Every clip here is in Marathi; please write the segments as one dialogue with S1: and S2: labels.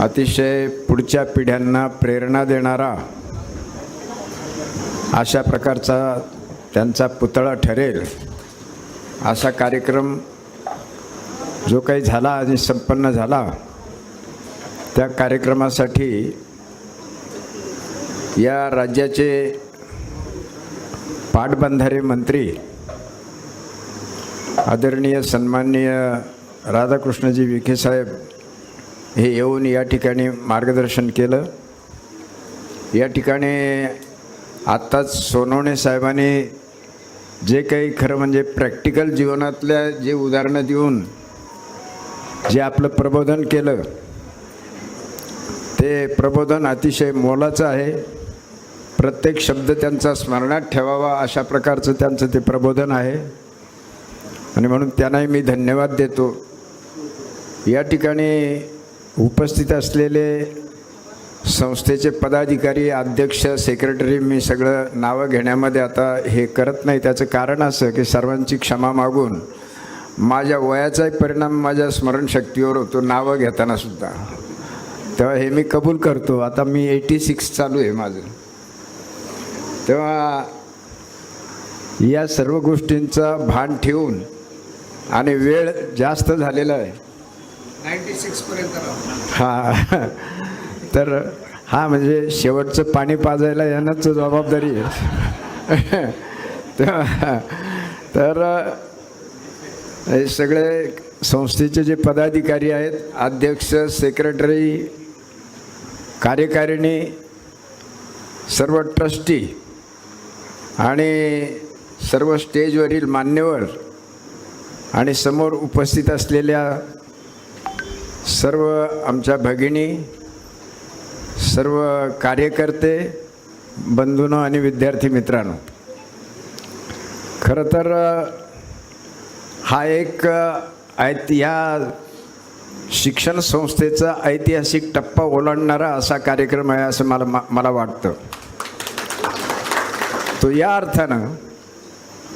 S1: अतिशय पुढच्या पिढ्यांना प्रेरणा देणारा अशा प्रकारचा त्यांचा पुतळा ठरेल असा कार्यक्रम जो काही झाला आणि संपन्न झाला त्या कार्यक्रमासाठी या राज्याचे पाटबंधारे मंत्री आदरणीय सन्माननीय राधाकृष्णजी विखे साहेब हे येऊन या ठिकाणी मार्गदर्शन केलं. या ठिकाणी आत्ताच सोनवणे साहेबांनी जे काही खरं म्हणजे प्रॅक्टिकल जीवनातल्या जे उदाहरणं देऊन जे आपलं प्रबोधन केलं ते प्रबोधन अतिशय मोलाचं आहे. प्रत्येक शब्द त्यांचा स्मरणात ठेवावा अशा प्रकारचं त्यांचं ते प्रबोधन आहे. आणि म्हणून त्यांनाही मी धन्यवाद देतो. या ठिकाणी उपस्थित असलेले संस्थेचे पदाधिकारी अध्यक्ष सेक्रेटरी मी सगळं नावं घेण्यामध्ये आता हे करत नाही. त्याचं कारण असं की सर्वांची क्षमा मागून माझ्या वयाचाही परिणाम माझ्या स्मरणशक्तीवर होतो नावं घेताना सुद्धा. तेव्हा हे मी कबूल करतो. आता मी एटी सिक्स चालू आहे माझं. तेव्हा या सर्व गोष्टींचा भान ठेवून आणि वेळ जास्त झालेला आहे.
S2: नाईन्टी सिक्सपर्यंत
S1: हा. तर हा म्हणजे शेवटचं पाणी पाजायला यांनाच जबाबदारी आहे. तर हे सगळे संस्थेचे जे पदाधिकारी आहेत अध्यक्ष सेक्रेटरी कार्यकारिणी सर्व ट्रस्टी आणि सर्व स्टेजवरील मान्यवर आणि समोर उपस्थित असलेल्या सर्व आमच्या भगिनी सर्व कार्यकर्ते बंधूंनो आणि विद्यार्थी मित्रांनो खरं तर हा एक ऐत या शिक्षण संस्थेचा ऐतिहासिक टप्पा ओलांडणारा असा कार्यक्रम आहे असं मला मा- मला वाटतं. तो या अर्थानं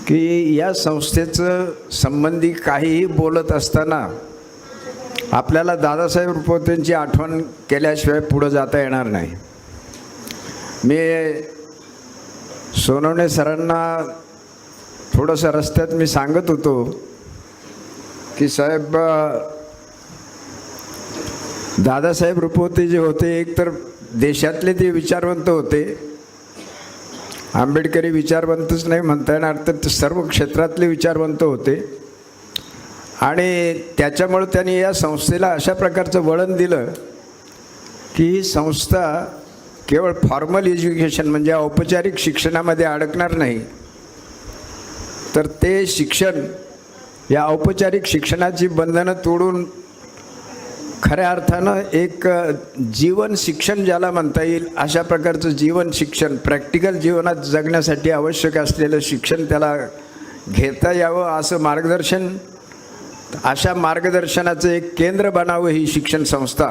S1: की या संस्थेचं संबंधी काहीही बोलत असताना आपल्याला दादासाहेब रुपवतींची आठवण केल्याशिवाय पुढं जाता येणार नाही. मी सोनवणे सरांना थोडंसं रस्त्यात मी सांगत होतो की साहेब दादासाहेब रुपवते जे होते एक तर देशातले ते विचारवंत होते. आंबेडकरी विचारवंतच नाही म्हणता येणार तर सर्व क्षेत्रातले विचारवंत होते. आणि त्याच्यामुळं त्यांनी या संस्थेला अशा प्रकारचं वळण दिलं की ही संस्था केवळ फॉर्मल एज्युकेशन म्हणजे औपचारिक शिक्षणामध्ये अडकणार नाही. तर ते शिक्षण या औपचारिक शिक्षणाची बंधनं तोडून खऱ्या अर्थानं एक जीवन शिक्षण ज्याला म्हणता येईल अशा प्रकारचं जीवन शिक्षण प्रॅक्टिकल जीवनात जगण्यासाठी आवश्यक असलेलं शिक्षण त्याला घेता यावं असं मार्गदर्शन अशा मार्गदर्शनाचं एक केंद्र बनावं ही शिक्षण संस्था.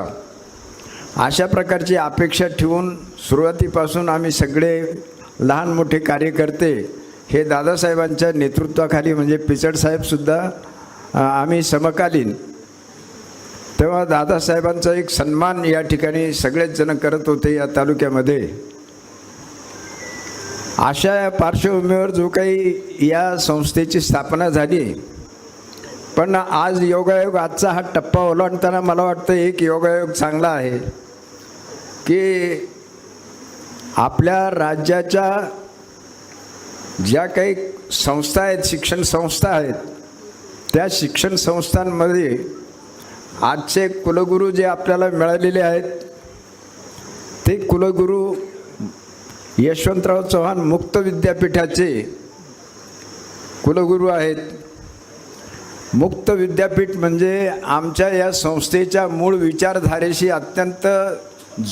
S1: अशा प्रकारची अपेक्षा ठेवून सुरुवातीपासून आम्ही सगळे लहान मोठे कार्यकर्ते हे दादासाहेबांच्या नेतृत्वाखाली म्हणजे पिचडसाहेबसुद्धा आम्ही समकालीन. तेव्हा दादासाहेबांचा एक सन्मान या ठिकाणी सगळेच जण करत होते या तालुक्यामध्ये. अशा या पार्श्वभूमीवर जो काही या संस्थेची स्थापना झाली पण आज योगायोग आजचा हा टप्पा ओलांडताना मला वाटतं एक योगायोग चांगला आहे. की आपल्या राज्याच्या ज्या काही संस्था आहेत शिक्षण संस्था आहेत त्या शिक्षण संस्थांमध्ये आजचे कुलगुरू जे आपल्याला मिळालेले आहेत ते कुलगुरू यशवंतराव चव्हाण मुक्त विद्यापीठाचे कुलगुरू आहेत. मुक्त विद्यापीठ म्हणजे आमच्या या संस्थेच्या मूळ विचारधारेशी अत्यंत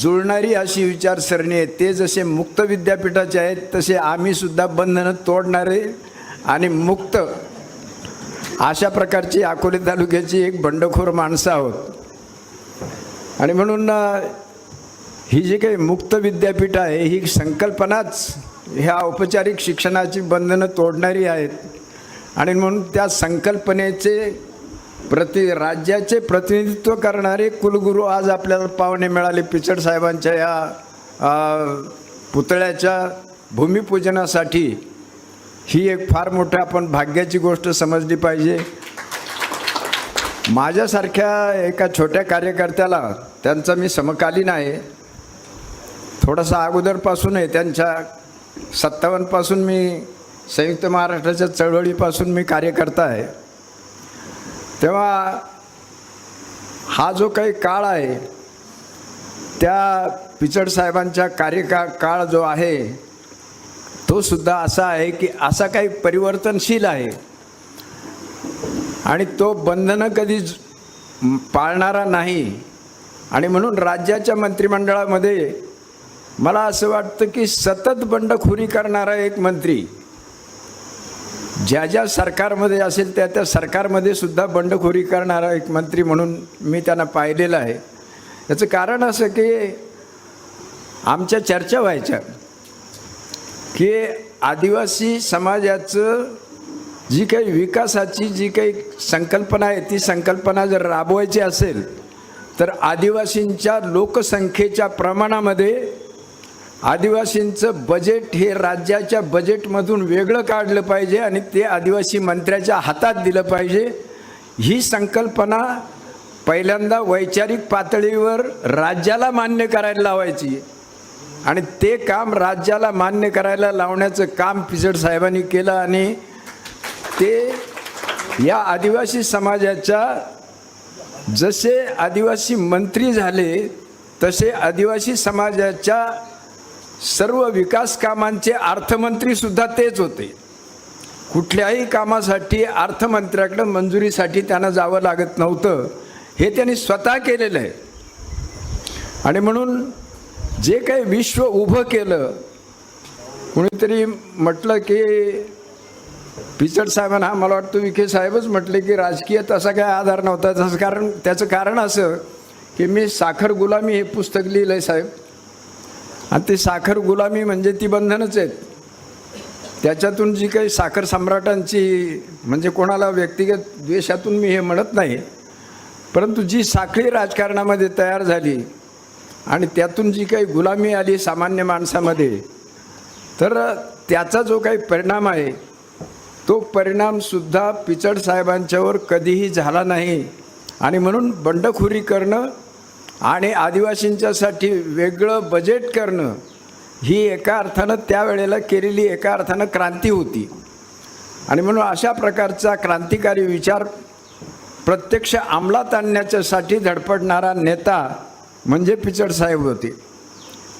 S1: जुळणारी अशी विचारसरणी आहे. ते जसे मुक्त विद्यापीठाचे आहेत तसे आम्हीसुद्धा बंधनं तोडणारे आणि मुक्त अशा प्रकारची अकोले तालुक्याची एक बंडखोर माणसं आहोत. आणि म्हणून ही जी काही मुक्त विद्यापीठ आहे ही संकल्पनाच ह्या औपचारिक शिक्षणाची बंधनं तोडणारी आहेत. आणि म्हणून त्या संकल्पनेचे प्रति राज्याचे प्रतिनिधित्व करणारे कुलगुरू आज आपल्याला पाहुणे मिळाले पिचड साहेबांच्या या पुतळ्याच्या भूमिपूजनासाठी. ही एक फार मोठं आपण भाग्याची गोष्ट समजली पाहिजे. माझ्यासारख्या एका छोट्या कार्यकर्त्याला त्यांचा मी समकालीन आहे. थोडासा अगोदरपासून आहे त्यांच्या सत्तावन्नपासून मी संयुक्त महाराष्ट्राच्या चळवळीपासून मी कार्यकर्ता आहे. तेव्हा हा जो काही काळ आहे त्या पिचड साहेबांच्या कार्यका काळ जो आहे तो सुद्धा असा आहे की असा काही परिवर्तनशील आहे. आणि तो बंधनं कधी पाळणारा नाही. आणि म्हणून राज्याच्या मंत्रिमंडळामध्ये मला असं वाटतं की सतत बंडखोरी करणारा एक मंत्री ज्या ज्या सरकारमध्ये असेल त्या त्या सरकारमध्ये सुद्धा बंडखोरी करणारा एक मंत्री म्हणून मी त्यांना पाहिलेलं आहे. याचं कारण असं की आमच्या चर्चा व्हायच्या की आदिवासी समाजाचं जी काही विकासाची जी काही संकल्पना आहे ती संकल्पना जर राबवायची असेल तर आदिवासींच्या लोकसंख्येच्या प्रमाणामध्ये आदिवासींचं बजेट हे राज्याच्या बजेटमधून वेगळं काढलं पाहिजे आणि ते आदिवासी मंत्र्याच्या हातात दिलं पाहिजे. ही संकल्पना पहिल्यांदा वैचारिक पातळीवर राज्याला मान्य करायला लावायची. आणि ते काम राज्याला मान्य करायला लावण्याचं काम पिचड साहेबांनी केलं आणि ते या आदिवासी समाजाच्या जसे आदिवासी मंत्री झाले तसे आदिवासी समाजाच्या सर्व विकास कामांचे अर्थमंत्री सुद्धा तेच होते. कुठल्याही कामासाठी अर्थमंत्र्याकडं मंजुरीसाठी त्यांना जावं लागत नव्हतं. हे त्यांनी स्वतः केलेलं आहे. आणि म्हणून जे काही विश्व उभं केलं कुणीतरी म्हटलं की पिचड साहेबांना मला वाटतं विखे साहेबच म्हटले की राजकीय तसा काही आधार नव्हता. तसं कारण त्याचं कारण असं की मी साखर गुलामी हे पुस्तक लिहिलं आहे साहेब. आणि ते साखर गुलामी म्हणजे ती बंधनच आहेत. त्याच्यातून जी काही साखर सम्राटांची म्हणजे कोणाला व्यक्तिगत द्वेषातून मी हे म्हणत नाही परंतु जी साखळी राजकारणामध्ये तयार झाली आणि त्यातून जी काही गुलामी आली सामान्य माणसामध्ये तर त्याचा जो काही परिणाम आहे तो परिणामसुद्धा पिचड साहेबांच्यावर कधीही झाला नाही. आणि म्हणून बंडखोरी करणं आणि आदिवासींच्यासाठी वेगळं बजेट करणं ही एका अर्थानं त्यावेळेला केलेली एका अर्थानं क्रांती होती. आणि म्हणून अशा प्रकारचा क्रांतिकारी विचार प्रत्यक्ष अंमलात आणण्याच्यासाठी धडपडणारा नेता म्हणजे पिचडसाहेब होते.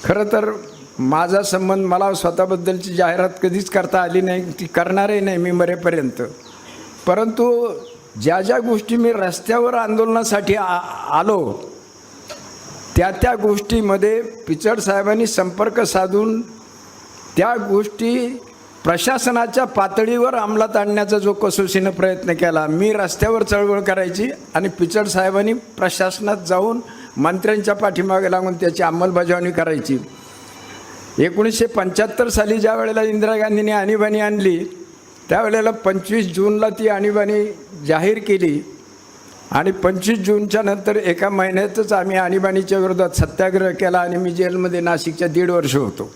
S1: खरं तर माझा संबंध मला स्वतःबद्दलची जाहिरात कधीच करता आली नाही ती करणारही नाही मी मरेपर्यंत. परंतु ज्या ज्या गोष्टी मी रस्त्यावर आंदोलनासाठी आ आलो त्या त्या गोष्टीमध्ये पिचड साहेबांनी संपर्क साधून त्या गोष्टी प्रशासनाच्या पातळीवर अंमलात आणण्याचा जो कसोशीनं प्रयत्न केला मी रस्त्यावर चळवळ करायची आणि पिचड साहेबांनी प्रशासनात जाऊन मंत्र्यांच्या पाठीमागे लागून त्याची अंमलबजावणी करायची. एकोणीसशे पंच्याहत्तर साली ज्या वेळेला इंदिरा गांधींनी आणीबाणी आणली त्यावेळेला पंचवीस जूनला ती आणीबाणी जाहीर केली. आणि पंचवीस जूनच्या नंतर एका महिन्यातच आम्ही आणीबाणीच्या विरोधात सत्याग्रह केला आणि मी जेलमध्ये नाशिकच्या दीड वर्ष होतो.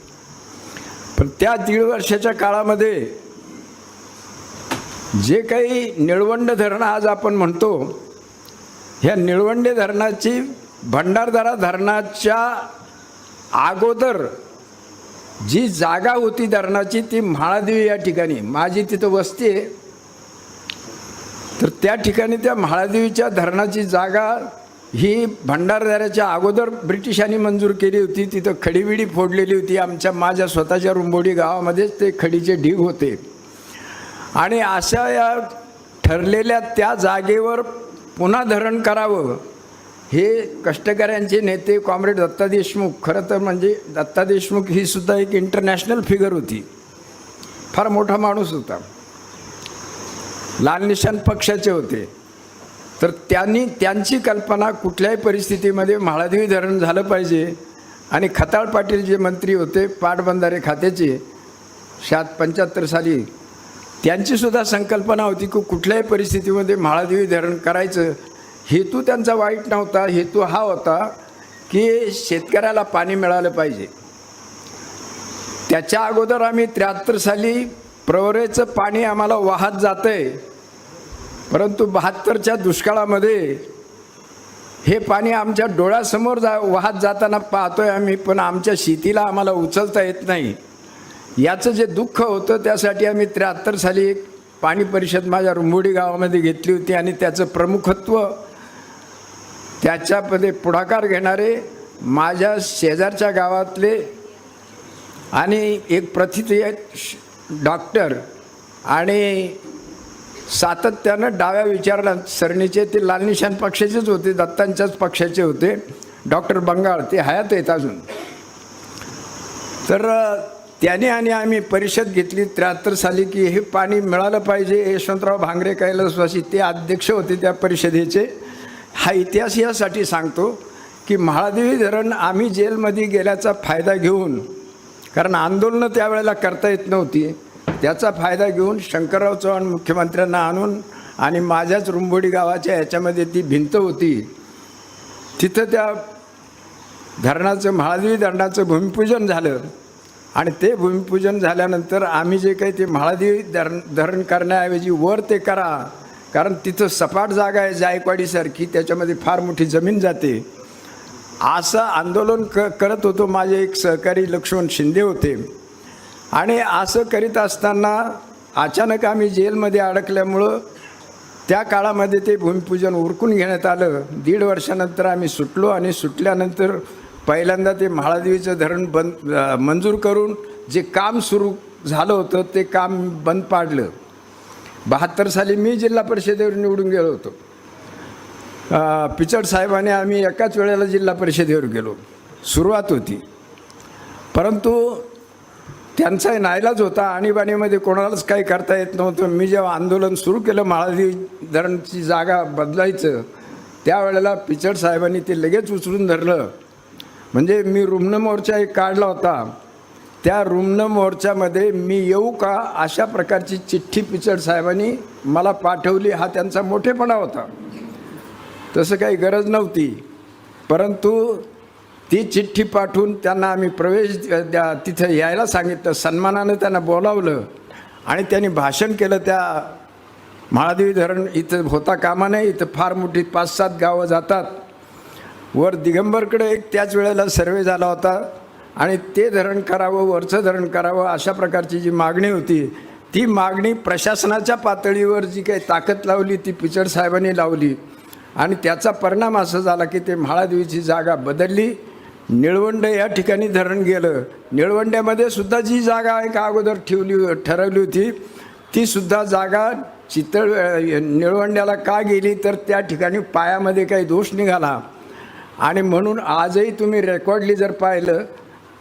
S1: पण त्या दीड वर्षाच्या काळामध्ये जे काही निळवंड धरणं आज आपण म्हणतो ह्या निळवंडे धरणाची भंडारदरा धरणाच्या अगोदर जी जागा होती धरणाची ती म्हाळादेवी या ठिकाणी. माझी तिथं वस्ती आहे. तर त्या ठिकाणी त्या म्हाळादेवीच्या धरणाची जागा ही भंडारदऱ्याच्या अगोदर ब्रिटिशांनी मंजूर केली होती. तिथं खडीबिडी फोडलेली होती. आमच्या माझ्या स्वतःच्या रुंबोडी गावामध्येच ते खडीचे ढीग होते. आणि अशा या ठरलेल्या त्या जागेवर पुन्हा धरण करावं हे कष्टकऱ्यांचे नेते कॉम्रेड दत्ता देशमुख. खरं तर म्हणजे दत्ता देशमुख ही सुद्धा एक इंटरनॅशनल फिगर होती. फार मोठा माणूस होता. लाल निशान पक्षाचे होते. तर त्यांनी त्यांची कल्पना कुठल्याही परिस्थितीमध्ये म्हाळादेवी धरण झालं पाहिजे. आणि खताळ पाटील जे मंत्री होते पाटबंधारे खात्याचे शात पंच्याहत्तर साली त्यांचीसुद्धा संकल्पना होती की कुठल्याही परिस्थितीमध्ये म्हाळादेवी धरण करायचं. हेतू त्यांचा वाईट नव्हता हेतू हा होता की शेतकऱ्याला पाणी मिळालं पाहिजे. त्याच्या अगोदर आम्ही त्र्याहत्तर साली प्रवरेचं पाणी आम्हाला वाहत जातंय. परंतु बहात्तरच्या दुष्काळामध्ये हे पाणी आमच्या डोळ्यासमोर जा वाहत जाताना पाहतोय आम्ही पण आमच्या शेतीला आम्हाला उचलता येत नाही. याचं जे दुःख होतं त्यासाठी आम्ही त्र्याहत्तर साली एक पाणी परिषद माझ्या रुंबोडी गावामध्ये घेतली होती आणि त्याचं प्रमुखत्व त्याच्यामध्ये पुढाकार घेणारे माझ्या शेजारच्या गावातले आणि एक प्रथित डॉक्टर आणि सातत्यानं डाव्या विचारला सरणीचे ते लालनिशान पक्षाचेच होते दत्तांच्याच पक्षाचे होते. डॉक्टर बंगाळ ते हयात आहेत अजून. तर त्याने आणि आम्ही परिषद घेतली त्र्याहत्तर साली की हे पाणी मिळालं पाहिजे यशवंतराव भांगरे कैलासवासी ते अध्यक्ष होते त्या परिषदेचे. हा इतिहास यासाठी सांगतो की महादेवी धरण आम्ही जेलमध्ये गेल्याचा फायदा घेऊन कारण आंदोलनं त्यावेळेला करता येत नव्हती. त्याचा फायदा घेऊन शंकरराव चव्हाण मुख्यमंत्र्यांना आणून आणि माझ्याच रुंबोडी गावाच्या ह्याच्यामध्ये ती भिंत होती. तिथं त्या धरणाचं महादेवी धरणाचं भूमिपूजन झालं. आणि ते भूमिपूजन झाल्यानंतर आम्ही जे काही ते म्हाळदेवी धरण धरण करण्याऐवजी वर ते करा. कारण तिथं सपाट जागा आहे जायकवाडीसारखी त्याच्यामध्ये फार मोठी जमीन जाते. असं आंदोलन क करत होतो. माझे एक सहकारी लक्ष्मण शिंदे होते. आणि असं करीत असताना अचानक आम्ही जेलमध्ये अडकल्यामुळं त्या काळामध्ये ते भूमिपूजन उरकून घेण्यात आलं. दीड वर्षानंतर आम्ही सुटलो आणि सुटल्यानंतर पहिल्यांदा ते म्हाळादेवीचं धरण बंद मंजूर करून जे काम सुरू झालं होतं ते काम बंद पाडलं. बहात्तर साली मी जिल्हा परिषदेवर निवडून गेलो होतो. पिचड साहेबाने आम्ही एकाच वेळेला जिल्हा परिषदेवर गेलो. सुरुवात होती. परंतु त्यांचा नाईलाज होता. आणीबाणीमध्ये कोणालाच काही करता येत नव्हतं. मी जेव्हा आंदोलन सुरू केलं माळादी धरणची जागा बदलायचं त्यावेळेला पिचड साहेबांनी ते लगेच उचलून धरलं. म्हणजे मी रुग्ण मोर्चा एक काढला होता. त्या रुग्ण मोर्चामध्ये मी येऊ का अशा प्रकारची चिठ्ठी पिचड साहेबांनी मला पाठवली हा त्यांचा मोठेपणा होता. तसं काही गरज नव्हती. परंतु ती चिठ्ठी पाठवून त्यांना आम्ही प्रवेश द्या तिथं यायला सांगितलं सन्मानानं त्यांना बोलावलं आणि त्यांनी भाषण केलं त्या महादेवी धरण इथं होता कामा नाही इथं फार मोठी पाच सात गावं जातात. वर दिगंबरकडे एक त्याच वेळेला सर्वे झाला होता आणि ते धरण करावं वरचं धरण करावं अशा प्रकारची जी मागणी होती ती मागणी प्रशासनाच्या पातळीवर जी काही ताकद लावली ती पिचड साहेबांनी लावली. आणि त्याचा परिणाम असा झाला की ते म्हाळादेवीची जागा बदलली. निळवंड या ठिकाणी धरण गेलं. निळवंड्यामध्ये सुद्धा जी जागा आहे का अगोदर ठेवली ठरवली होती ती सुद्धा जागा चितळ निळवंड्याला का गेली? तर त्या ठिकाणी पायामध्ये काही दोष निघाला. आणि म्हणून आजही तुम्ही रेकॉर्डली जर पाहिलं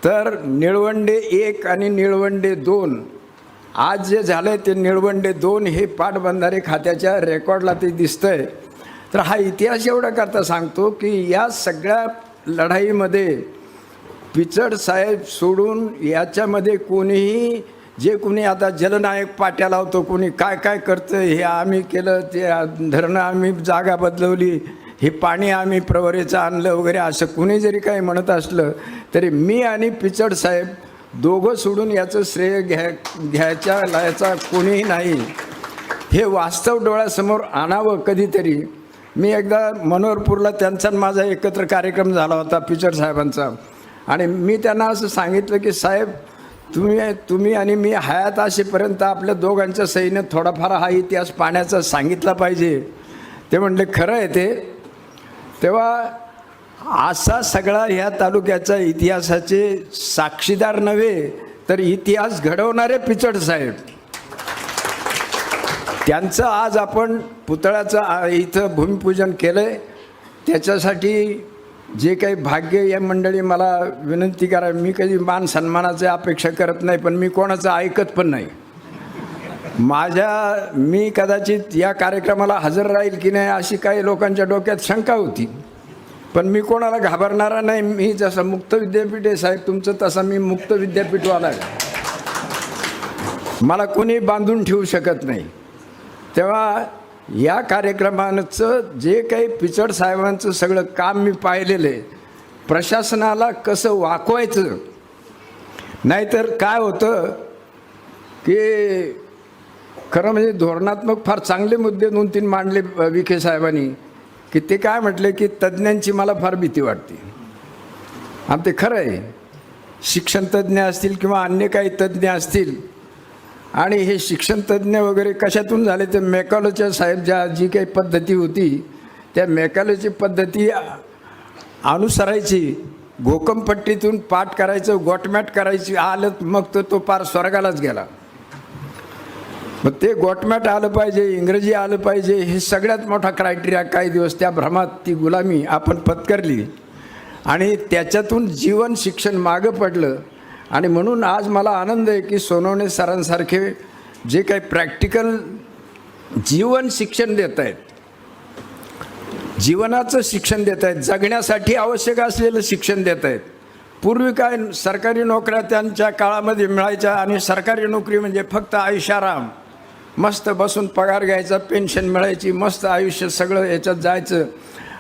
S1: तर निळवंडे एक आणि निळवंडे दोन. आज जे झालं आहे ते निळवंडे दोन हे पाटबंधारे खात्याच्या रेकॉर्डला ते दिसतंय. तर हा इतिहास एवढा करता सांगतो की या सगळ्या लढाईमध्ये पिचड साहेब सोडून याच्यामध्ये कोणीही जे कोणी आता जलनायक पाट्या लावतो कोणी काय काय करतं हे आम्ही केलं ते धरणं आम्ही जागा बदलवली हे पाणी आम्ही प्रवरेचं आणलं वगैरे असं कुणी जरी काही म्हणत असलं तरी मी आणि पिचड साहेब दोघं सोडून याचं श्रेय घ्या घ्यायच्या लायचा कोणीही नाही. हे वास्तव डोळ्यासमोर आणावं कधीतरी. मी एकदा मनोहरपूरला त्यांचा आणि माझा एकत्र कार्यक्रम झाला होता पिचड साहेबांचा. आणि मी त्यांना असं सांगितलं की साहेब तुम्ही तुम्ही आणि मी हयात असेपर्यंत आपल्या दोघांच्या सहीनं थोडाफार हा इतिहास पाण्याचा सांगितला पाहिजे. ते म्हणले खरं आहे ते. तेव्हा असा सगळा ह्या तालुक्याचा इतिहासाचे साक्षीदार नव्हे तर इतिहास घडवणारे पिचड साहेब. त्यांचं आज आपण पुतळ्याचं इथं भूमिपूजन केलं आहे त्याच्यासाठी जे काही भाग्य या मंडळी मला विनंती करा. मी कधी मान सन्मानाची अपेक्षा करत नाही पण मी कोणाचं ऐकत पण नाही. माझ्या मी कदाचित या कार्यक्रमाला हजर राहील की नाही अशी काही लोकांच्या डोक्यात शंका होती. पण मी कोणाला घाबरणारा नाही. मी जसं मुक्त विद्यापीठ आहे साहेब तुमचं तसं मी मुक्त विद्यापीठवाला आहे. मला कोणी बांधून ठेवू शकत नाही. तेव्हा या कार्यक्रमाचं जे काही पिचड साहेबांचं सगळं काम मी पाहिलेलं आहे प्रशासनाला कसं वाकवायचं? नाहीतर काय होतं की खरं म्हणजे धोरणात्मक फार चांगले मुद्दे दोन तीन मांडले विखे साहेबांनी की ते काय म्हटले की तज्ज्ञांची मला फार भीती वाटते. आम ते खरं आहे शिक्षणतज्ज्ञ असतील किंवा अन्य काही तज्ज्ञ असतील आणि हे शिक्षणतज्ज्ञ वगैरे कशातून झाले? ते मेकॅलोच्या साहेब ज्या जी काही पद्धती होती त्या मेकॅलोची पद्धती अनुसरायची घोकमपट्टीतून पाठ करायचं गोटमॅट करायची आलं मग तर तो पार स्वर्गालाच गेला. मग ते गोटमॅट आलं पाहिजे इंग्रजी आलं पाहिजे हे सगळ्यात मोठा क्रायटेरिया काही दिवस त्या भ्रमात ती गुलामी आपण पत्करली. आणि त्याच्यातून जीवन शिक्षण मागं पडलं. आणि म्हणून आज मला आनंद आहे की सोनवणे सरांसारखे जे काही प्रॅक्टिकल जीवन शिक्षण देत आहेत जीवनाचं शिक्षण देत आहेत जगण्यासाठी आवश्यक असलेलं शिक्षण देत आहेत पूर्वी काय सरकारी नोकऱ्या त्यांच्या काळामध्ये मिळायच्या आणि सरकारी नोकरी म्हणजे फक्त आयुष्याराम मस्त बसून पगार घ्यायचा पेन्शन मिळायची मस्त आयुष्य सगळं याच्यात जायचं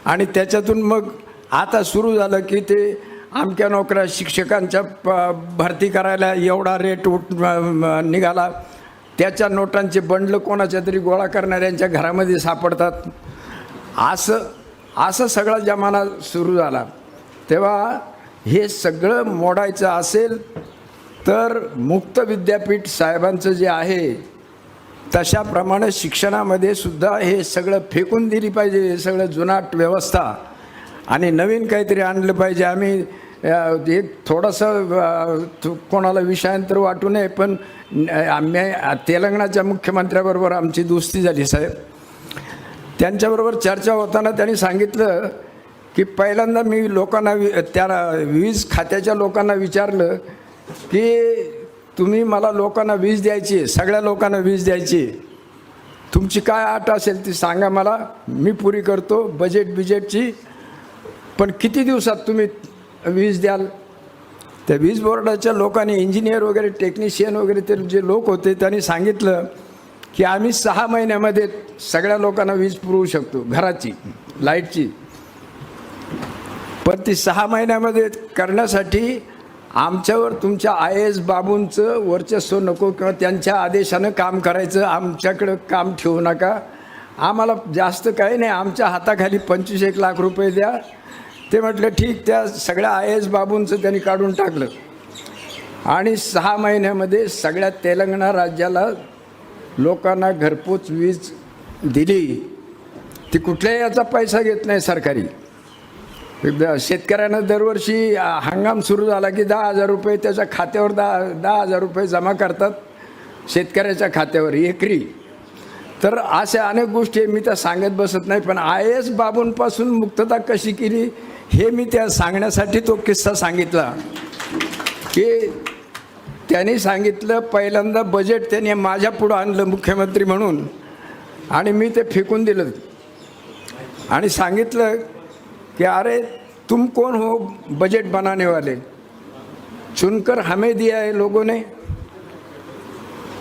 S1: आणि त्याच्यातून मग आता सुरू झालं की ते आमक्या नोकऱ्या शिक्षकांच्या प भरती करायला एवढा रेट उठ निघाला. त्याच्या नोटांचे बंडलं कोणाच्या तरी गोळा करणाऱ्यांच्या घरामध्ये सापडतात. असं असं सगळा जमाना सुरू झाला. तेव्हा हे सगळं मोडायचं असेल तर मुक्त विद्यापीठ साहेबांचं जे आहे तशाप्रमाणे शिक्षणामध्ये सुद्धा हे सगळं फेकून दिली पाहिजे हे सगळं जुनाट व्यवस्था. आणि नवीन काहीतरी आणलं पाहिजे. आम्ही हे थोडंसं कोणाला विषयांतर वाटू नये पण आम्ही तेलंगणाच्या मुख्यमंत्र्याबरोबर आमची दोस्ती झाली साहेब. त्यांच्याबरोबर चर्चा होताना त्यांनी सांगितलं की पहिल्यांदा मी लोकांना वि त्या वीज खात्याच्या लोकांना विचारलं की तुम्ही मला लोकांना वीज द्यायची सगळ्या लोकांना वीज द्यायची. तुमची काय आट असेल ती सांगा मला मी पुरी करतो बजेट बिजेटची पण किती दिवसात तुम्ही वीज द्याल. त्या वीज बोर्डाच्या लोकांनी इंजिनियर वगैरे टेक्निशियन वगैरे ते जे लोक होते त्यांनी सांगितलं की आम्ही सहा महिन्यामध्ये सगळ्या लोकांना वीज पुरवू शकतो घराची लाईटची. पण ती सहा महिन्यामध्ये करण्यासाठी आमच्यावर तुमच्या आय एस बाबूंचं वर्चस्व नको किंवा त्यांच्या आदेशानं काम करायचं आमच्याकडं काम ठेवू नका. आम्हाला जास्त काही नाही आमच्या हाताखाली पंचवीस एक लाख रुपये द्या. ते म्हटलं ठीक त्या सगळ्या आय एस बाबूंचं त्यांनी काढून टाकलं. आणि सहा महिन्यामध्ये सगळ्या तेलंगणा राज्याला लोकांना घरपोच वीज दिली. ती कुठल्याही याचा पैसा घेत नाही सरकारी. एकदा शेतकऱ्यांना दरवर्षी हंगाम सुरू झाला की दहा हजार रुपये त्याच्या खात्यावर दहा दहा हजार रुपये जमा करतात शेतकऱ्याच्या खात्यावर एकरी. तर अशा अनेक गोष्टी मी त्या सांगत बसत नाही पण आय एस बाबूंपासून मुक्तता कशी केली? हे मी त्या सांगण्यासाठी तो किस्सा सांगितला. की त्यांनी सांगितलं पहिल्यांदा बजेट त्यांनी माझ्या पुढं आणलं मुख्यमंत्री म्हणून. आणि मी ते फेकून दिलं. आणि सांगितलं की अरे तुम कौन हो बजट बनाने वाले? चुनकर हमें दिया है लोगों ने.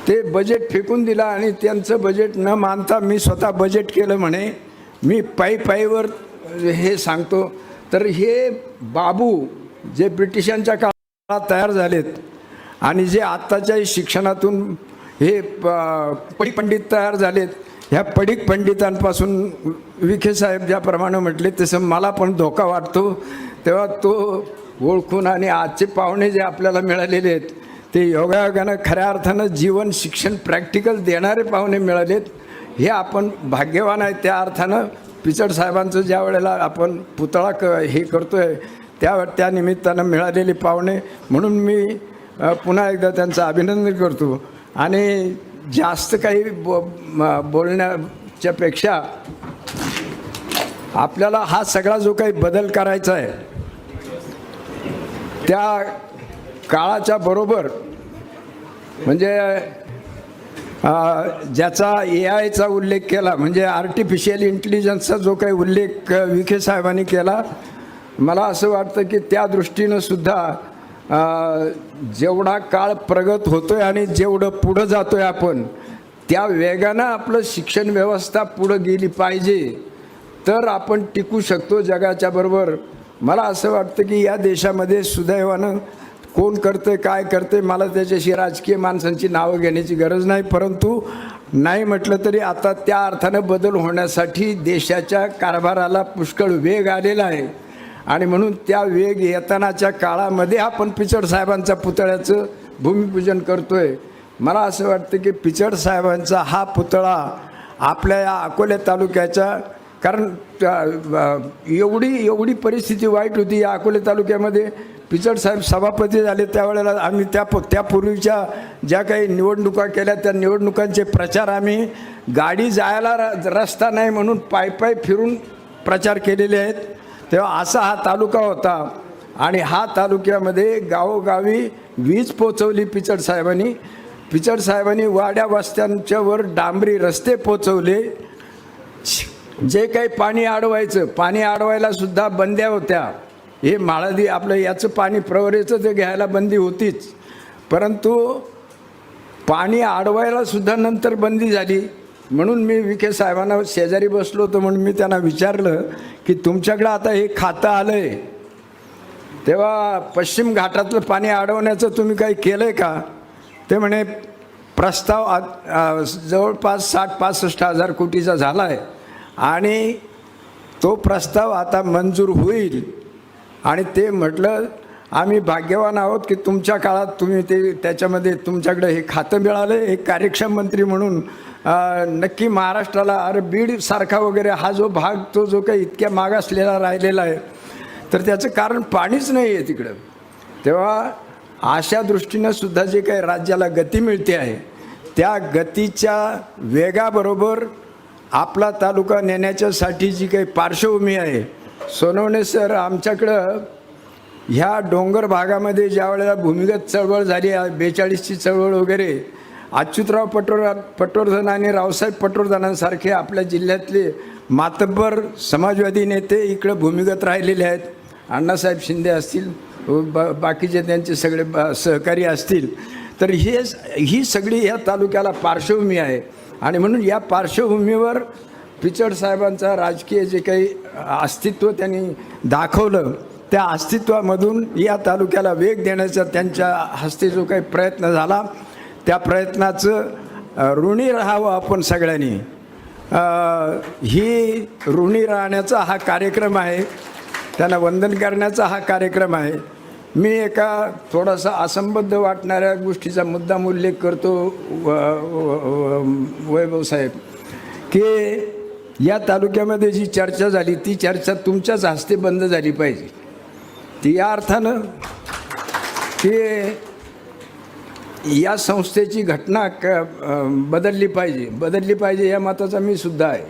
S1: ते बजेट फेकून दिला आणि त्यांचं बजेट न मानता मी स्वतः बजेट केलं म्हणे. मी पायी पायीवर हे सांगतो तर हे बाबू जे ब्रिटिशांच्या काळात तयार झालेत आणि जे आत्ताच्याही शिक्षणातून हे प- पंडित तयार झालेत ह्या पडीक पंडितांपासून विखे साहेब ज्याप्रमाणे म्हटले तसं मला पण धोका वाटतो. तेव्हा तो ओळखून आणि आजचे पाहुणे जे आपल्याला मिळालेले आहेत ते योगायोगानं खऱ्या अर्थानं जीवन शिक्षण प्रॅक्टिकल देणारे पाहुणे मिळालेत. हे आपण भाग्यवान आहे त्या अर्थानं. पिचड साहेबांचं ज्या वेळेला आपण पुतळा क हे करतो आहे त्या त्या निमित्तानं मिळालेले पाहुणे म्हणून मी पुन्हा एकदा त्यांचं अभिनंदन करतो. आणि जास्त काही बो बोलण्याच्या पेक्षा आपल्याला हा सगळा जो काही बदल करायचा आहे त्या काळाच्या बरोबर म्हणजे ज्याचा ए आयचा उल्लेख केला म्हणजे आर्टिफिशियल इंटेलिजन्सचा जो काही उल्लेख विखे साहेबांनी केला मला असं वाटतं की त्या दृष्टीनं सुद्धा जेवढा काळ प्रगत होतो आहे आणि जेवढं पुढं जातो आहे आपण त्या वेगानं आपलं शिक्षण व्यवस्था पुढं गेली पाहिजे तर आपण टिकू शकतो जगाच्या बरोबर. मला असं वाटतं की या देशामध्ये सुदैवानं कोण करते काय करते मला त्याच्याशी राजकीय माणसांची नावं घेण्याची गरज नाही. परंतु नाही म्हटलं तरी आता त्या अर्थानं बदल होण्यासाठी देशाच्या कारभाराला पुष्कळ वेग आलेला आहे. आणि म्हणून त्या वेग येतानाच्या काळामध्ये आपण पिचड साहेबांचा पुतळ्याचं भूमिपूजन आहे मला असं वाटतं की पिचड साहेबांचा हा पुतळा आपल्या या अकोले तालुक्याच्या कारण एवढी एवढी परिस्थिती वाईट होती या अकोले तालुक्यामध्ये. पिचड साहेब सभापती झाले त्यावेळेला आम्ही त्या त्यापूर्वीच्या ज्या काही निवडणुका केल्या त्या निवडणुकांचे प्रचार आम्ही गाडी जायला र- रस्ता नाही म्हणून पाय पाय फिरून प्रचार केलेले आहेत. तेव्हा असा हा तालुका होता आणि हा तालुक्यामध्ये गावोगावी वीज पोचवली पिचड साहेबांनी. पिचड साहेबांनी वाड्या वस्त्यांच्या वर डांबरी रस्ते पोचवले. जे काही पाणी अडवायचं पाणी अडवायला सुद्धा बंद्या होत्या. हे माळादी आपलं याचं पाणी प्रवरेचं ते घ्यायला बंदी होतीच. परंतु पाणी आडवायला सुद्धा नंतर बंदी झाली. म्हणून मी विखे साहेबांना शेजारी बसलो होतो म्हणून मी त्यांना विचारलं की तुमच्याकडं आता हे खातं आलं आहे तेव्हा पश्चिम घाटातलं पाणी अडवण्याचं तुम्ही काही केलं आहे का? ते म्हणे प्रस्ताव आ, जवळपास साठ पासष्ट हजार कोटीचा झाला आहे आणि तो प्रस्ताव आता मंजूर होईल. आणि ते म्हटलं आम्ही भाग्यवान आहोत की तुमच्या काळात तुम्ही ते त्याच्यामध्ये तुमच्याकडे हे खातं मिळालं एक कार्यक्षम मंत्री म्हणून. नक्की महाराष्ट्राला अरे बीड सारखा वगैरे हा जो भाग तो जो काही इतक्या मागासलेला राहिलेला आहे तर त्याचं कारण पाणीच नाही आहे तिकडं. तेव्हा अशा दृष्टीनं सुद्धा जे काही राज्याला गती मिळते आहे त्या गतीच्या वेगाबरोबर आपला तालुका नेण्याच्यासाठी जी काही पार्श्वभूमी आहे सोनवणे सर आमच्याकडं ह्या डोंगर भागामध्ये ज्या वेळेला भूमिगत चळवळ झाली बेचाळीसची चळवळ वगैरे अच्युतराव पटोर पटोरधन आणि रावसाहेब पटोरधनांसारखे आपल्या जिल्ह्यातले मातब्बर समाजवादी नेते इकडं भूमिगत राहिलेले आहेत. अण्णासाहेब शिंदे असतील ब बाकीचे त्यांचे सगळे ब- सहकारी असतील. तर हे ही सगळी या तालुक्याला पार्श्वभूमी आहे. आणि म्हणून या पार्श्वभूमीवर पिचड साहेबांचा राजकीय जे काही अस्तित्व त्यांनी दाखवलं त्या अस्तित्वामधून या तालुक्याला वेग देण्याचा त्यांच्या हस्ते जो काही प्रयत्न झाला त्या प्रयत्नाचं ऋणी राहावं आपण सगळ्यांनी. ही ऋणी राहण्याचा हा कार्यक्रम आहे त्यांना वंदन करण्याचा हा कार्यक्रम आहे. मी एका थोडासा असंबद्ध वाटणाऱ्या गोष्टीचा मुद्दाम उल्लेख करतो व- वैभव साहेब की या तालुक्यामध्ये जी चर्चा झाली ती चर्चा तुमच्याच हस्ते बंद झाली पाहिजे. ती या अर्थानं की या संस्थेची घटना क बदलली पाहिजे. बदलली पाहिजे या मताचा मी सुद्धा आहे.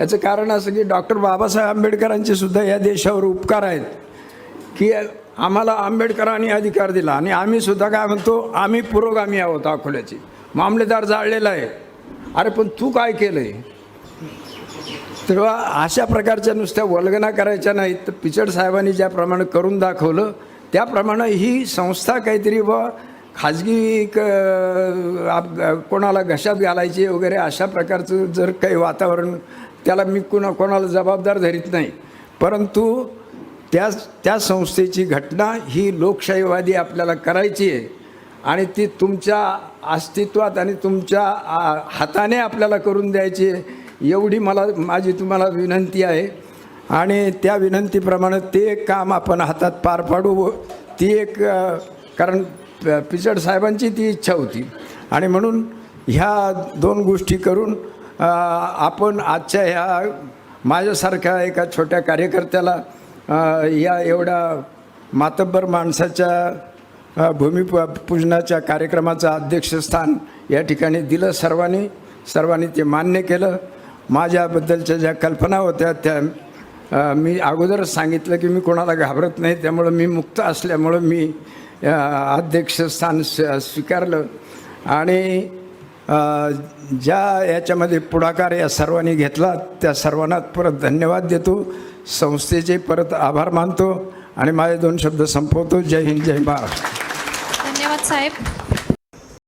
S1: याचं कारण असं की डॉक्टर बाबासाहेब आंबेडकरांचे सुद्धा या देशावर उपकार आहेत. की आम्हाला आंबेडकरांनी अधिकार दिला आणि आम्ही सुद्धा काय म्हणतो आम्ही पुरोगामी आहोत अकोल्याचे. मामलेदार जाळलेला आहे. अरे पण तू काय केलं आहे तेव्हा अशा प्रकारच्या नुसत्या वल्गना करायच्या नाहीत. तर पिचड साहेबांनी ज्याप्रमाणे करून दाखवलं त्याप्रमाणे ही संस्था काहीतरी व खाजगी क आप कोणाला घशात घालायची वगैरे अशा प्रकारचं जर काही वातावरण त्याला मी कुणा कोणाला जबाबदार धरीत नाही. परंतु त्या त्या संस्थेची घटना ही लोकशाहीवादी आपल्याला करायची आहे. आणि ती तुमच्या अस्तित्वात आणि तुमच्या आ, हाताने आपल्याला करून द्यायची आहे. एवढी मला माझी तुम्हाला विनंती आहे. आणि त्या विनंतीप्रमाणे ते एक काम आपण हातात पार पाडू. ती एक कारण प- पिचड साहेबांची ती इच्छा होती. आणि म्हणून ह्या दोन गोष्टी करून आपण आजच्या ह्या माझ्यासारख्या एका छोट्या कार्यकर्त्याला या एवढ्या मातब्बर माणसाच्या भूमिपूजनाच्या पूजनाच्या कार्यक्रमाचं अध्यक्षस्थान या ठिकाणी दिलं. सर्वांनी सर्वांनी ते मान्य केलं. माझ्याबद्दलच्या ज्या कल्पना होत्या त्या मी अगोदरच सांगितलं की मी कोणाला घाबरत नाही. त्यामुळं मी मुक्त असल्यामुळं मी अध्यक्षस्थान स्वी स्वीकारलं. आणि ज्या याच्यामध्ये पुढाकार या सर्वांनी घेतला त्या सर्वांना परत धन्यवाद देतो. संस्थेचे परत आभार मानतो आणि माझे दोन शब्द संपवतो. जय हिंद जय महाराष्ट्र
S3: धन्यवाद साहेब.